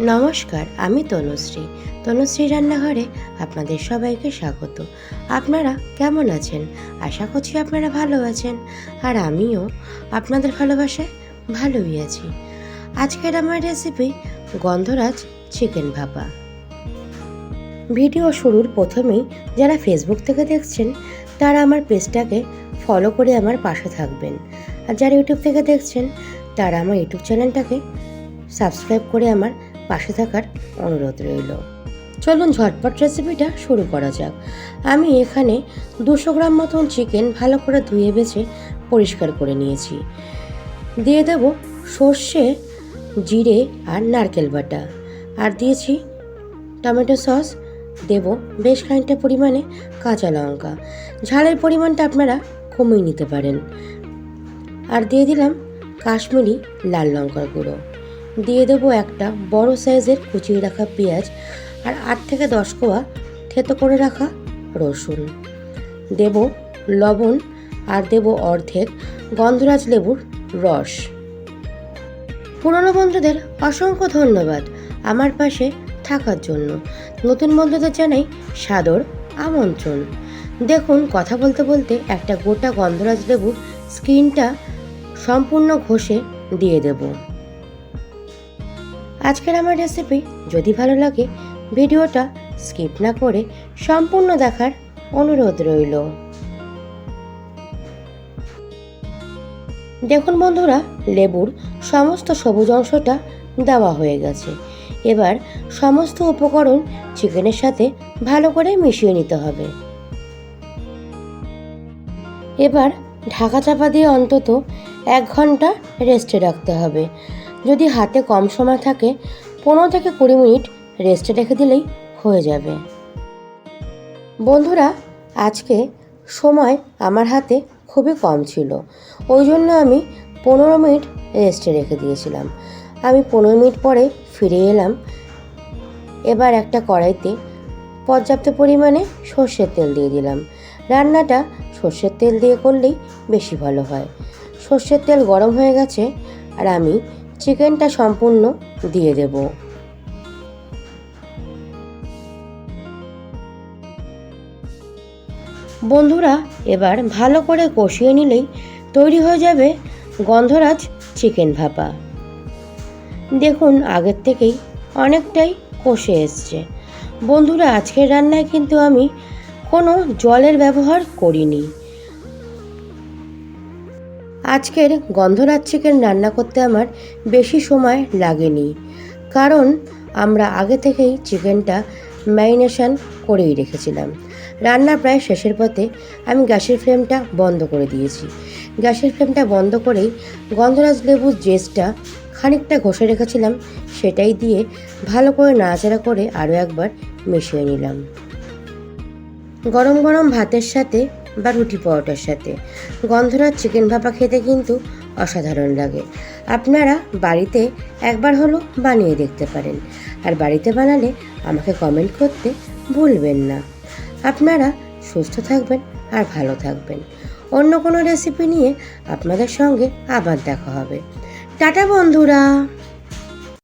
নমস্কার, আমি তনুশ্রী। তনুশ্রী রান্নাঘরে আপনাদের সবাইকে স্বাগত। আপনারা কেমন আছেন? আশা করছি আপনারা ভালো আছেন। আর আমিও আপনাদের ভালোবাসায় ভালোই আছি। আজকের আমার রেসিপি গন্ধরাজ চিকেন ভাপা। ভিডিও শুরুর প্রথমেই যারা ফেসবুক থেকে দেখছেন, তারা আমার পেজটাকে ফলো করে আমার পাশে থাকবেন। আর যারা ইউটিউব থেকে দেখছেন, তারা আমার ইউটিউব চ্যানেলটাকে সাবস্ক্রাইব করে আমার পাশে থাকার অনুরোধ রইল। চলুন ঝটপট রেসিপিটা শুরু করা যাক। আমি এখানে দুশো গ্রাম মতন চিকেন ভালো করে ধুয়ে বেছে পরিষ্কার করে নিয়েছি। দিয়ে দেব সর্ষে, জিরে আর নারকেল বাটা। আর দিয়েছি টমেটো সস। দেব বেশ খানিকটা পরিমাণে কাঁচা লঙ্কা। ঝালের পরিমাণটা আপনারা কমিয়ে নিতে পারেন। আর দিয়ে দিলাম কাশ্মীরি লাল লঙ্কার গুঁড়ো। দিয়ে দেবো একটা বড় সাইজের কুচিয়ে রাখা পেঁয়াজ আর আট থেকে দশ কোয়া থেতো করে রাখা রসুন। দেব লবণ আর দেব অর্ধেক গন্ধরাজ লেবুর রস। পুরনো বন্ধুদের অসংখ্য ধন্যবাদ আমার পাশে থাকার জন্য। নতুন বন্ধুদের জানাই সাদর আমন্ত্রণ। দেখুন, কথা বলতে বলতে একটা গোটা গন্ধরাজ লেবুর স্কিনটা সম্পূর্ণ ঘষে দিয়ে দেবো। আজকের আমার রেসিপি যদি ভালো লাগে, ভিডিওটা স্কিপ না করে সম্পূর্ণ দেখার অনুরোধ রইল। দেখুন বন্ধুরা, লেবুর সমস্ত সবুজ অংশটা দেওয়া হয়ে গেছে। এবার সমস্ত উপকরণ চিকেনের সাথে ভালো করে মিশিয়ে নিতে হবে। এবার ঢাকা চাপা দিয়ে অন্তত এক ঘণ্টা রেস্টে রাখতে হবে। যদি হাতে কম সময় থাকে, পনেরো থেকে কুড়ি মিনিট রেস্টে রেখে দিলেই হয়ে যাবে। বন্ধুরা, আজকে সময় আমার হাতে খুবই কম ছিল। ওই জন্য আমি পনেরো মিনিট রেস্টে রেখে দিয়েছিলাম। আমি পনেরো মিনিট পরে ফিরে এলাম। এবার একটা কড়াইতে পর্যাপ্ত পরিমাণে সর্ষের তেল দিয়ে দিলাম। রান্নাটা সর্ষের তেল দিয়ে করলেই বেশি ভালো হয়। সর্ষের তেল গরম হয়ে গেছে আর আমি চিকেনটা সম্পূর্ণ দিয়ে দেব। বন্ধুরা, এবার ভালো করে কষিয়ে নিলেই তৈরি হয়ে যাবে গন্ধরাজ চিকেন ভাপা। দেখুন, আগের থেকেই অনেকটাই কষে এসছে। বন্ধুরা, আজকের রান্নায় কিন্তু আমি কোনো জলের ব্যবহার করিনি। আজকের গন্ধরাজ চিকেন রান্না করতে আমার বেশি সময় লাগেনি। কারণ আমরা আগে থেকেই চিকেনটা ম্যারিনেশন করেই রেখেছিলাম। রান্না প্রায় শেষের পথে আমি গ্যাসের ফ্লেমটা বন্ধ করে দিয়েছি। গ্যাসের ফ্লেমটা বন্ধ করেই গন্ধরাজ লেবুর জেসটা খানিকটা ঘষে রেখেছিলাম, সেটাই দিয়ে ভালো করে নাড়াচাড়া করে আরও একবার মিশিয়ে নিলাম। গরম গরম ভাতের সাথে বা রুটি পরোটার সাথে। গন্ধরাজ চিকেন ভাপা খেতে কিন্তু অসাধারণ লাগে। আপনারা বাড়িতে একবার হলো বানিয়ে দেখতে পারেন। আর বাড়িতে বানালে আমাকে কমেন্ট করতে ভুলবেন না। আপনারা সুস্থ থাকবেন আর ভালো থাকবেন। অন্য কোনো রেসিপি নিয়ে আপনাদের সঙ্গে আবার দেখা হবে। টাটা বন্ধুরা!